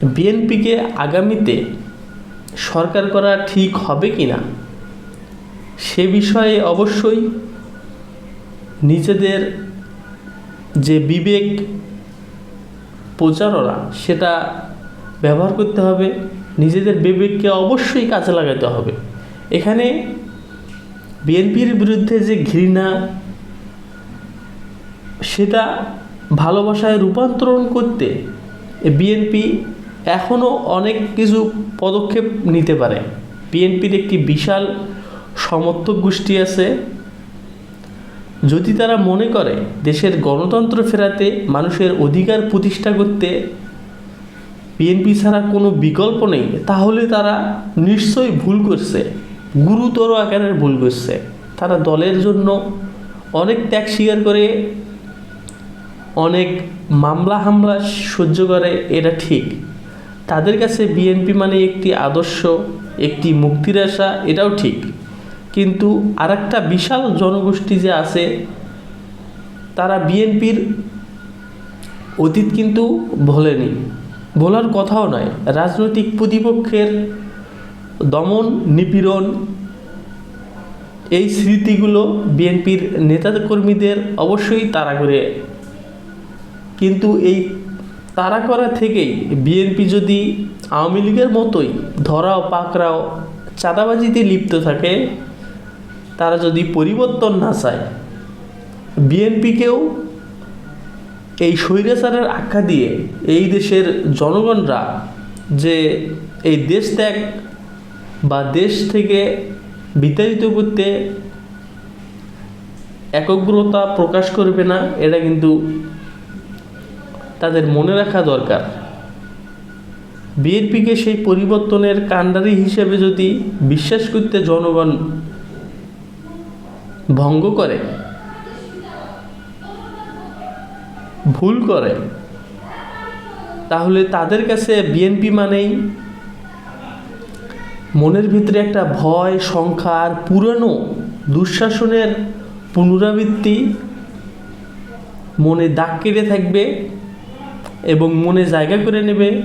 বিএনপিকে আগামীতে সরকার করা ঠিক হবে কি না, সে বিষয়ে অবশ্যই নিজেদের যে বিবেক প্রচারণা সেটা ব্যবহার করতে হবে, নিজেদের বিবেককে অবশ্যই কাজে লাগাতে হবে। এখানে বিএনপির বিরুদ্ধে যে ঘৃণা, সেটা ভালোবাসায় রূপান্তরণ করতে বিএনপি এখনও অনেক কিছু পদক্ষেপ নিতে পারে। বিএনপির একটি বিশাল সমর্থক গোষ্ঠী আছে। যদি তারা মনে করে দেশের গণতন্ত্র ফেরাতে মানুষের অধিকার প্রতিষ্ঠা করতে বিএনপি ছাড়া কোনো বিকল্প নেই, তাহলে তারা নিশ্চয়ই ভুল করছে। গুরুতর আকারের ভুল করছে। তারা দলের জন্য অনেক ত্যাগ স্বীকার করে, অনেক মামলা হামলা সহ্য করে, এটা ঠিক। তাদের কাছে বিএনপি মানে একটি আদর্শ, একটি মুক্তির আশা এটাও ঠিক। কিন্তু আর একটা বিশাল জনগোষ্ঠী যে আছে, তারা বিএনপির অতীত কিন্তু ভোলেনি ভোলার কথাও নয়। রাজনৈতিক প্রতিপক্ষের দমন, নিপীড়ন, এই স্মৃতিগুলো বিএনপির নেতা কর্মীদের অবশ্যই তাড়া করে। কিন্তু এই তাড়া করা থেকেই বিএনপি যদি আওয়ামী লীগের মতোই ধরাও, পাকড়াও, চাঁদাবাজিতে লিপ্ত থাকে, তারা যদি পরিবর্তন না চায় বিএনপিকেও এই স্বৈরাচারের আখ্যা দিয়ে এই দেশের জনগণরা যে এই দেশ ত্যাগ বা দেশ থেকে বিতাড়িত করতে একগ্রতা প্রকাশ করবে না, এটা কিন্তু তাদের মনে রাখা দরকার। বিএনপিকে সেই পরিবর্তনের কাণ্ডারি হিসেবে যদি বিশ্বাস করতে জনগণ ভঙ্গ করে, ভুল করে, তাহলে তাদের কাছে বিএনপি মানেই মনের ভিতরে একটা ভয় সংখ্যা আর পুরনো দুঃশাসনের পুনরাবৃত্তি মনে দাগ কেটে থাকবে। এবং মনে জায়গা করে নেবে,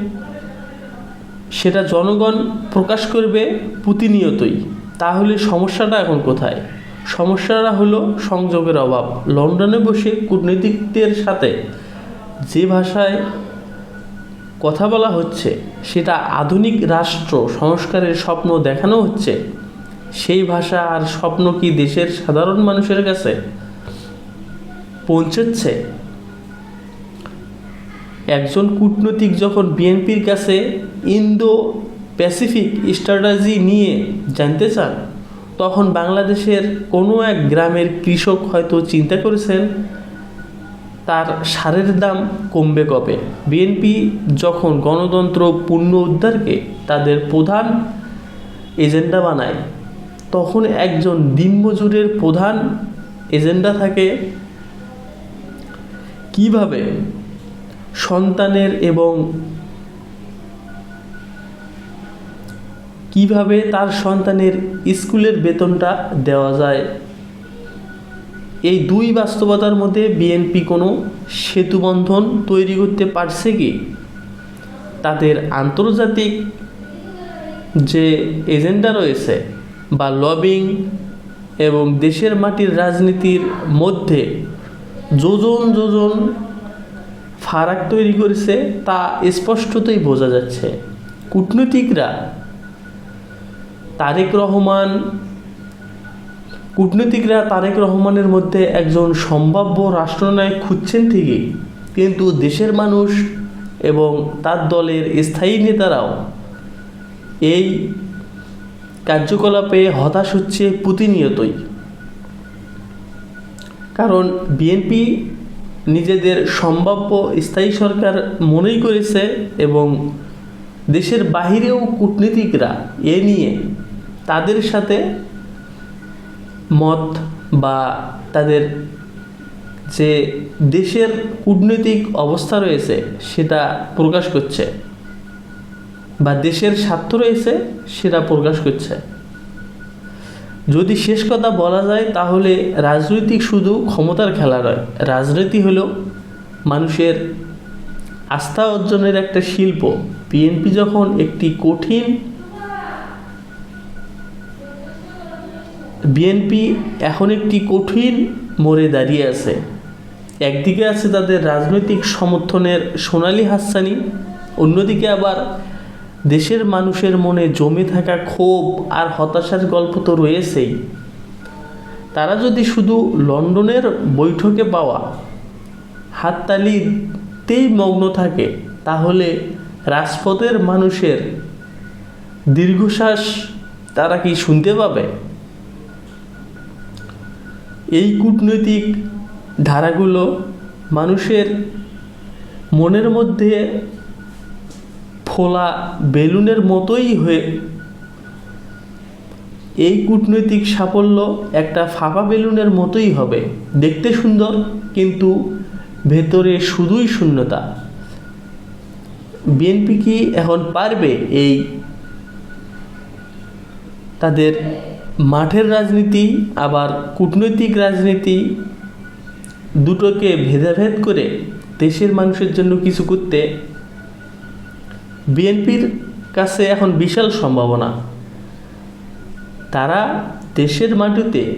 সেটা জনগণ প্রকাশ করবে প্রতিনিয়তই। তাহলে সমস্যাটা এখন কোথায়? সমস্যাটা হলো সংযোগের অভাব। লন্ডনে বসে কূটনীতিকদের সাথে যে ভাষায় কথা বলা হচ্ছে, সেটা আধুনিক রাষ্ট্র সংস্কারের স্বপ্ন দেখানো হচ্ছে, সেই ভাষা আর স্বপ্ন কি দেশের সাধারণ মানুষের কাছে পৌঁছচ্ছে একজন কূটনৈতিক যখন বিএনপির কাছে ইন্দো প্যাসিফিক স্ট্র্যাটাজি নিয়ে জানতে চান, তখন বাংলাদেশের কোনো এক গ্রামের কৃষক হয়তো চিন্তা করেছেন, তার সারের দাম কমবে কবে? বিএনপি যখন গণতন্ত্র পূর্ণ উদ্ধারকে তাদের প্রধান এজেন্ডা বানায়, তখন একজন দিনমজুরের প্রধান এজেন্ডা থাকে। কীভাবে সন্তানের এবং কীভাবে তার সন্তানের স্কুলের বেতনটা দেওয়া যায়, এই দুই বাস্তবতার মধ্যে বিএনপি কোনো সেতুবন্ধন তৈরি করতে পারছে কি? তাদের আন্তর্জাতিক যে এজেন্ডা রয়েছে বা লবিং এবং দেশের মাটির রাজনীতির মধ্যে যোজন যোজন ফারাক তৈরি করেছে তা স্পষ্টতই বোঝা যাচ্ছে। কূটনীতিকরা তারেক রহমান, কূটনীতিকরা তারেক রহমানের মধ্যে একজন সম্ভাব্য রাষ্ট্রনায়ক খুঁজছেন ঠিকই, কিন্তু দেশের মানুষ এবং তার দলের স্থায়ী নেতারাও এই কার্যকলাপে হতাশ হচ্ছে প্রতিনিয়তই কারণ বিএনপি নিজেদের সম্ভাব্য স্থায়ী সরকার মনেই করেছে এবং দেশের বাহিরেও কূটনীতিকরা এ নিয়ে তাদের সাথে মত বা তাদের যে দেশের কূটনৈতিক অবস্থা রয়েছে সেটা প্রকাশ করছে বা দেশের স্বার্থ রয়েছে সেটা প্রকাশ করছে। যদি শেষ কথা বলা যায়, তাহলে রাজনৈতিক শুধু ক্ষমতার খেলা নয়, রাজনীতি হলো মানুষের আস্থা অর্জনের একটা শিল্প। বিএনপি যখন একটি কঠিন বিএনপি এখন একটি কঠিন মোড়ে দাঁড়িয়ে আছে। একদিকে আছে তাদের রাজনৈতিক সমর্থনের সোনালি হাসানি অন্যদিকে আবার দেশের মানুষের মনে জমে থাকা ক্ষোভ আর হতাশার গল্প তো রয়েছেই। তারা যদি শুধু লন্ডনের বৈঠকে পাওয়া, হাততালিতেই মগ্ন থাকে, তাহলে রাজপথের মানুষের দীর্ঘশ্বাস তারা কি শুনতে পাবে? এই কূটনৈতিক ধারাগুলো মানুষের মনের মধ্যে ফোলা বেলুনের মতোই হয়ে এই কূটনৈতিক সাফল্য একটা ফাঁপা বেলুনের মতোই হবে। দেখতে সুন্দর, কিন্তু ভেতরে শুধুই শূন্যতা। বিএনপি কি এখন পারবে এই তাদের মাঠের রাজনীতি, আবার কূটনৈতিক রাজনীতি দুটোকে ভেদাভেদ করে দেশের মানুষের জন্য কিছু করতে বিএনপির কাছে এখন বিশাল সম্ভাবনা। তারা দেশের মাটিতে,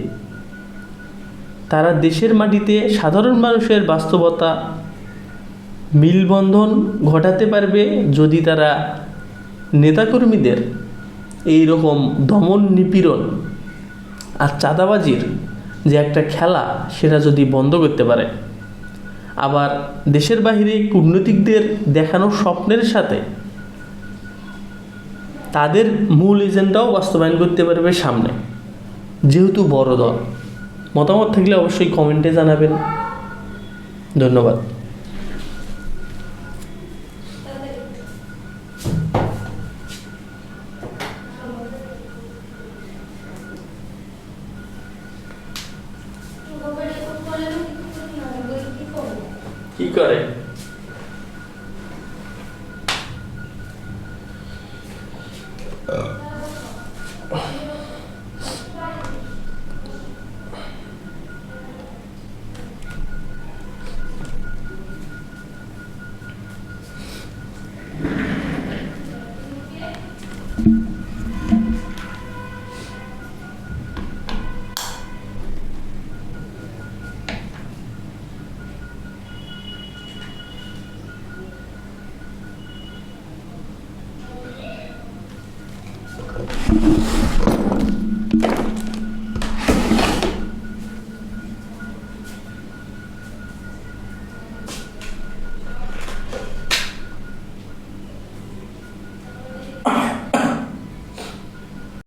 তারা দেশের মাটিতে সাধারণ মানুষের বাস্তবতা মিলবন্ধন ঘটাতে পারবে যদি তারা নেতাকর্মীদের এই রকম দমন নিপীড়ন আর চাঁদাবাজির যে একটা খেলা সেটা যদি বন্ধ করতে পারে। আবার দেশের বাহিরে কূটনৈতিকদের দেখানো স্বপ্নের সাথে তাদের মূল এজেন্ডাও বাস্তবায়ন করতে পারবে সামনে। যেহেতু বড় দল, মতামত থাকলে অবশ্যই কমেন্টে জানাবেন। ধন্যবাদ। কি করে? Oh.